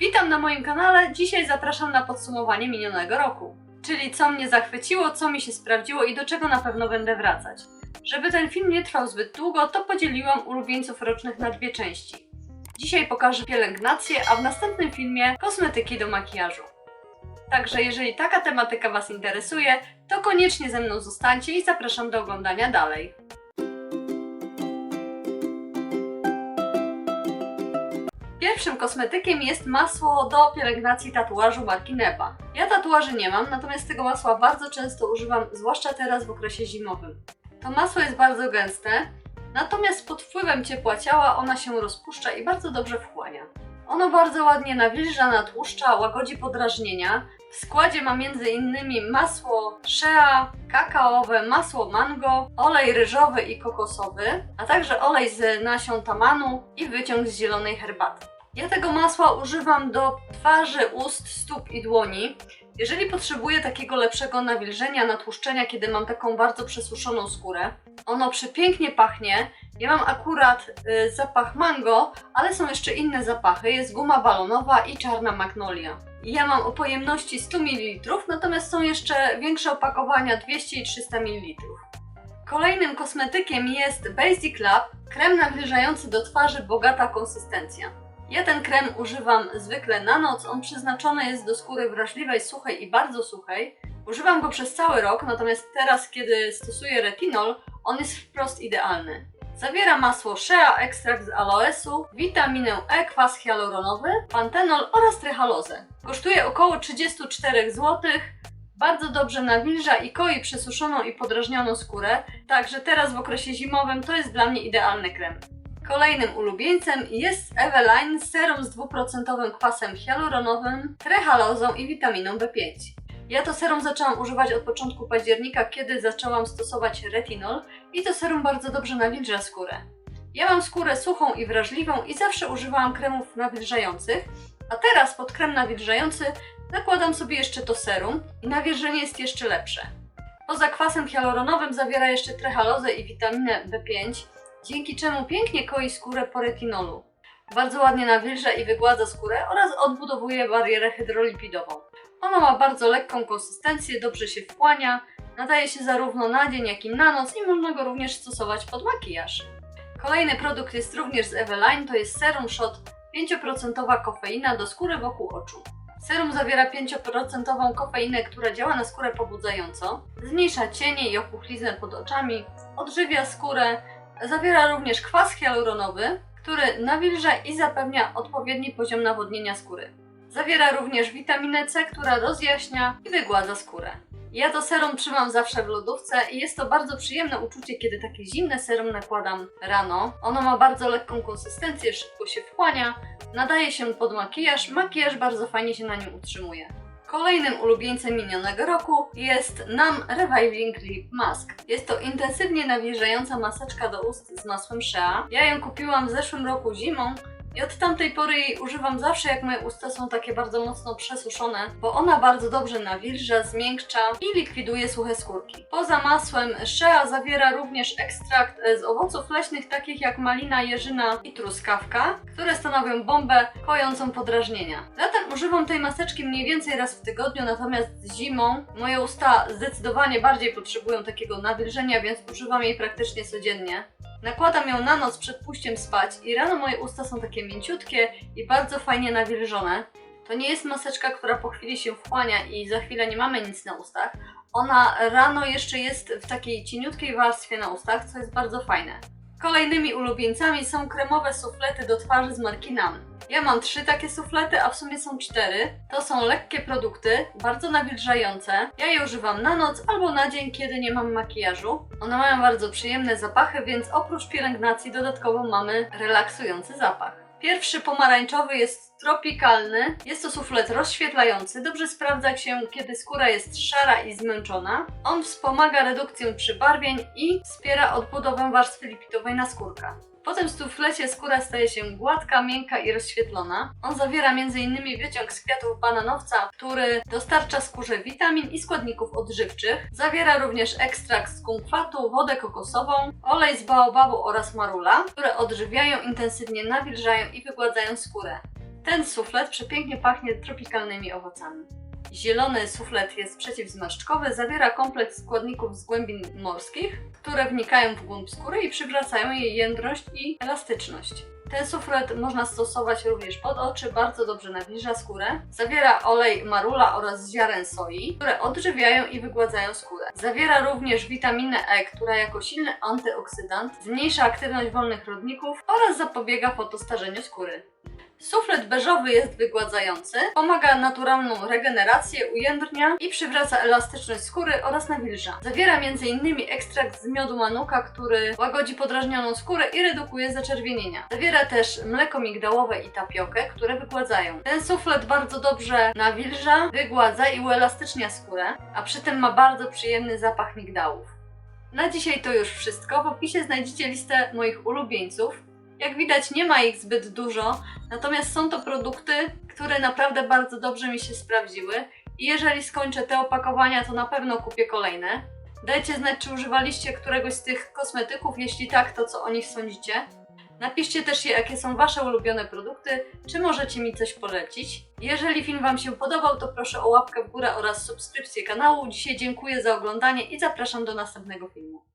Witam na moim kanale. Dzisiaj zapraszam na podsumowanie minionego roku. Czyli co mnie zachwyciło, co mi się sprawdziło i do czego na pewno będę wracać. Żeby ten film nie trwał zbyt długo, to podzieliłam ulubieńców rocznych na dwie części. Dzisiaj pokażę pielęgnację, a w następnym filmie kosmetyki do makijażu. Także jeżeli taka tematyka Was interesuje, to koniecznie ze mną zostańcie i zapraszam do oglądania dalej. Pierwszym kosmetykiem jest masło do pielęgnacji tatuażu marki Neba. Ja tatuaży nie mam, natomiast tego masła bardzo często używam, zwłaszcza teraz w okresie zimowym. To masło jest bardzo gęste, natomiast pod wpływem ciepła ciała ona się rozpuszcza i bardzo dobrze wchłania. Ono bardzo ładnie nawilża, natłuszcza, łagodzi podrażnienia. W składzie ma m.in. masło shea, kakaowe, masło mango, olej ryżowy i kokosowy, a także olej z nasion tamanu i wyciąg z zielonej herbaty. Ja tego masła używam do twarzy, ust, stóp i dłoni. Jeżeli potrzebuję takiego lepszego nawilżenia, natłuszczenia, kiedy mam taką bardzo przesuszoną skórę, ono przepięknie pachnie. Ja mam akurat y, zapach mango, ale są jeszcze inne zapachy. Jest guma balonowa i czarna magnolia. Ja mam o pojemności 100 ml, natomiast są jeszcze większe opakowania 200 i 300 ml. Kolejnym kosmetykiem jest Basic Lab, krem nawilżający do twarzy, bogata konsystencja. Ja ten krem używam zwykle na noc, on przeznaczony jest do skóry wrażliwej, suchej i bardzo suchej. Używam go przez cały rok, natomiast teraz, kiedy stosuję retinol, on jest wprost idealny. Zawiera masło shea, ekstrakt z aloesu, witaminę E, kwas hialuronowy, pantenol oraz tryhalozę. Kosztuje około 34 zł. Bardzo dobrze nawilża i koi przesuszoną i podrażnioną skórę, także teraz w okresie zimowym to jest dla mnie idealny krem. Kolejnym ulubieńcem jest Eveline serum z 2% kwasem hialuronowym, trehalozą i witaminą B5. Ja to serum zaczęłam używać od początku października, kiedy zaczęłam stosować retinol i to serum bardzo dobrze nawilża skórę. Ja mam skórę suchą i wrażliwą i zawsze używałam kremów nawilżających, a teraz pod krem nawilżający nakładam sobie jeszcze to serum i nawilżenie jest jeszcze lepsze. Poza kwasem hialuronowym zawiera jeszcze trehalozę i witaminę B5, dzięki czemu pięknie koi skórę po retinolu. Bardzo ładnie nawilża i wygładza skórę oraz odbudowuje barierę hydrolipidową. Ono ma bardzo lekką konsystencję, dobrze się wchłania, nadaje się zarówno na dzień, jak i na noc i można go również stosować pod makijaż. Kolejny produkt jest również z Eveline, to jest Serum Shot 5% kofeina do skóry wokół oczu. Serum zawiera 5% kofeinę, która działa na skórę pobudzająco, zmniejsza cienie i opuchliznę pod oczami, odżywia skórę, zawiera również kwas hialuronowy, który nawilża i zapewnia odpowiedni poziom nawodnienia skóry. Zawiera również witaminę C, która rozjaśnia i wygładza skórę. Ja to serum trzymam zawsze w lodówce i jest to bardzo przyjemne uczucie, kiedy takie zimne serum nakładam rano. Ono ma bardzo lekką konsystencję, szybko się wchłania, nadaje się pod makijaż, makijaż bardzo fajnie się na nim utrzymuje. Kolejnym ulubieńcem minionego roku jest NAM Reviving Lip Mask. Jest to intensywnie nawilżająca maseczka do ust z masłem Shea. Ja ją kupiłam w zeszłym roku zimą i od tamtej pory jej używam zawsze, jak moje usta są takie bardzo mocno przesuszone, bo ona bardzo dobrze nawilża, zmiękcza i likwiduje suche skórki. Poza masłem Shea zawiera również ekstrakt e, z owoców leśnych, takich jak malina, jeżyna i truskawka, które stanowią bombę kojącą podrażnienia. Latem używam tej maseczki mniej więcej raz w tygodniu, natomiast zimą moje usta zdecydowanie bardziej potrzebują takiego nawilżenia, więc używam jej praktycznie codziennie. Nakładam ją na noc przed pójściem spać i rano moje usta są takie mięciutkie i bardzo fajnie nawilżone. To nie jest maseczka, która po chwili się wchłania i za chwilę nie mamy nic na ustach. Ona rano jeszcze jest w takiej cieniutkiej warstwie na ustach, co jest bardzo fajne. Kolejnymi ulubieńcami są kremowe suflety do twarzy z marki Nam. Ja mam trzy takie suflety, a w sumie są cztery. To są lekkie produkty, bardzo nawilżające. Ja je używam na noc albo na dzień, kiedy nie mam makijażu. One mają bardzo przyjemne zapachy, więc oprócz pielęgnacji dodatkowo mamy relaksujący zapach. Pierwszy pomarańczowy jest tropikalny. Jest to suflet rozświetlający. Dobrze sprawdza się, kiedy skóra jest szara i zmęczona. On wspomaga redukcję przybarwień i wspiera odbudowę warstwy lipidowej naskórka. Potem w suflecie skóra staje się gładka, miękka i rozświetlona. On zawiera m.in. wyciąg z kwiatów bananowca, który dostarcza skórze witamin i składników odżywczych. Zawiera również ekstrakt z kumkwatu, wodę kokosową, olej z baobabu oraz marula, które odżywiają, intensywnie nawilżają i wygładzają skórę. Ten suflet przepięknie pachnie tropikalnymi owocami. Zielony suflet jest przeciwzmarszczkowy, zawiera kompleks składników z głębin morskich, które wnikają w głąb skóry i przywracają jej jędrość i elastyczność. Ten suflet można stosować również pod oczy, bardzo dobrze nawilża skórę. Zawiera olej marula oraz ziaren soi, które odżywiają i wygładzają skórę. Zawiera również witaminę E, która jako silny antyoksydant zmniejsza aktywność wolnych rodników oraz zapobiega fotostarzeniu skóry. Suflet beżowy jest wygładzający, pomaga naturalną regenerację, ujędrnia i przywraca elastyczność skóry oraz nawilża. Zawiera m.in. ekstrakt z miodu manuka, który łagodzi podrażnioną skórę i redukuje zaczerwienienia. Zawiera też mleko migdałowe i tapiokę, które wygładzają. Ten suflet bardzo dobrze nawilża, wygładza i uelastycznia skórę, a przy tym ma bardzo przyjemny zapach migdałów. Na dzisiaj to już wszystko. W opisie znajdziecie listę moich ulubieńców. Jak widać, nie ma ich zbyt dużo, natomiast są to produkty, które naprawdę bardzo dobrze mi się sprawdziły. I jeżeli skończę te opakowania, to na pewno kupię kolejne. Dajcie znać, czy używaliście któregoś z tych kosmetyków. Jeśli tak, to co o nich sądzicie. Napiszcie też, jakie są Wasze ulubione produkty, czy możecie mi coś polecić. Jeżeli film Wam się podobał, to proszę o łapkę w górę oraz subskrypcję kanału. Dzisiaj dziękuję za oglądanie i zapraszam do następnego filmu.